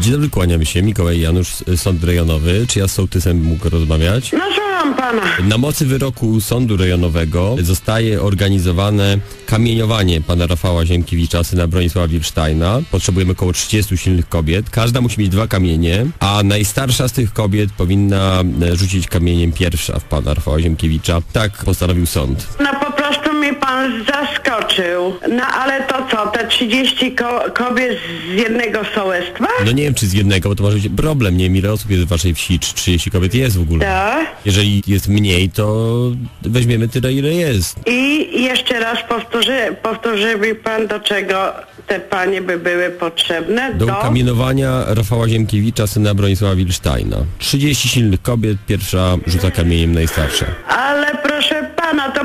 Dzień dobry, kłaniam się. Mikołaj Janusz, Sąd Rejonowy. Czy ja z sołtysem mógł rozmawiać? No słucham pana. Na mocy wyroku Sądu Rejonowego zostaje organizowane kamieniowanie pana Rafała Ziemkiewicza, syna Bronisława Wilsztajna. Potrzebujemy około 30 silnych kobiet. Każda musi mieć dwa kamienie, a najstarsza z tych kobiet powinna e, rzucić kamieniem pierwsza w pana Rafała Ziemkiewicza. Tak postanowił sąd. No po prostu mnie pan zaskoczył. No ale to co, te 30 ko kobiet z jednego sołectwa? No nie wiem, czy z jednego, bo to może być problem. Nie wiem, ile osób jest w waszej wsi, czy 30 kobiet jest w ogóle. Tak. Jeżeli jest mniej, to weźmiemy tyle, ile jest. I jeszcze raz powtórzy, powtórzy mi pan, do czego te panie by były potrzebne? Do kamienowania Rafała Ziemkiewicza, syna Bronisława Wilsztajna. 30 silnych kobiet, pierwsza rzuca kamieniem najstarsza. Ale proszę pana, to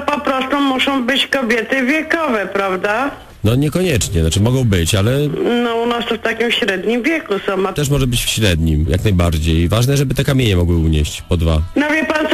muszą być kobiety wiekowe, prawda? No niekoniecznie, znaczy mogą być, ale No u nas to w takim średnim wieku są. A... też może być w średnim, jak najbardziej. Ważne, żeby te kamienie mogły unieść po dwa. No wie pan co,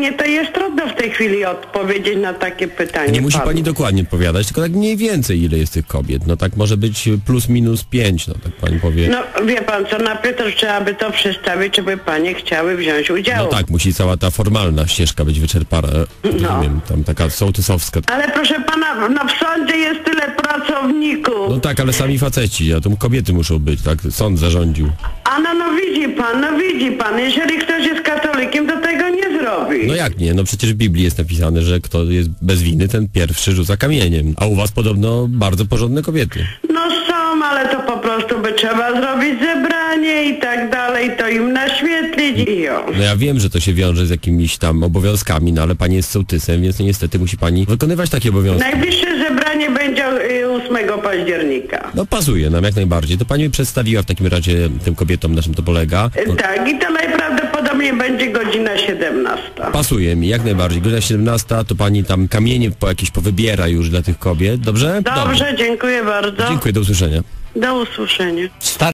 mnie to jest trudno w tej chwili odpowiedzieć na takie pytanie. Nie musi panu. pani dokładnie odpowiadać, tylko tak mniej więcej ile jest tych kobiet. No tak może być plus minus pięć, no tak pani powie. No wie pan co, najpierw trzeba by to przedstawić, żeby panie chciały wziąć udział. No tak, musi cała ta formalna ścieżka być wyczerpana. No. Rozumiem, tam taka sołtysowska. Ale proszę pana, no w sądzie jest tyle pracowników. No tak, ale sami faceci, a tu kobiety muszą być, tak? Sąd zarządził. A no, no widzi pan, no widzi pan, jeżeli ktoś jest katolikiem, to tego zrobi. No jak nie? No przecież w Biblii jest napisane, że kto jest bez winy, ten pierwszy rzuca kamieniem. A u was podobno bardzo porządne kobiety. No są, ale to po prostu by trzeba zrobić zebranie i tak dalej, to im naświetlić i jo. No ja wiem, że to się wiąże z jakimiś tam obowiązkami, no ale pani jest sołtysem, więc niestety musi pani wykonywać takie obowiązki. Najbliższe zebranie będzie y, 8 października. No pasuje nam jak najbardziej. To pani mi przedstawiła w takim razie tym kobietom, na czym to polega. Y, Tak, i to najprawdopodobniej będzie godzina 17. Pasuje mi jak najbardziej. Godzina 17 to pani tam kamienie po jakieś powybiera już dla tych kobiet, dobrze? Dobrze, dziękuję bardzo. Dziękuję, do usłyszenia. Do usłyszenia.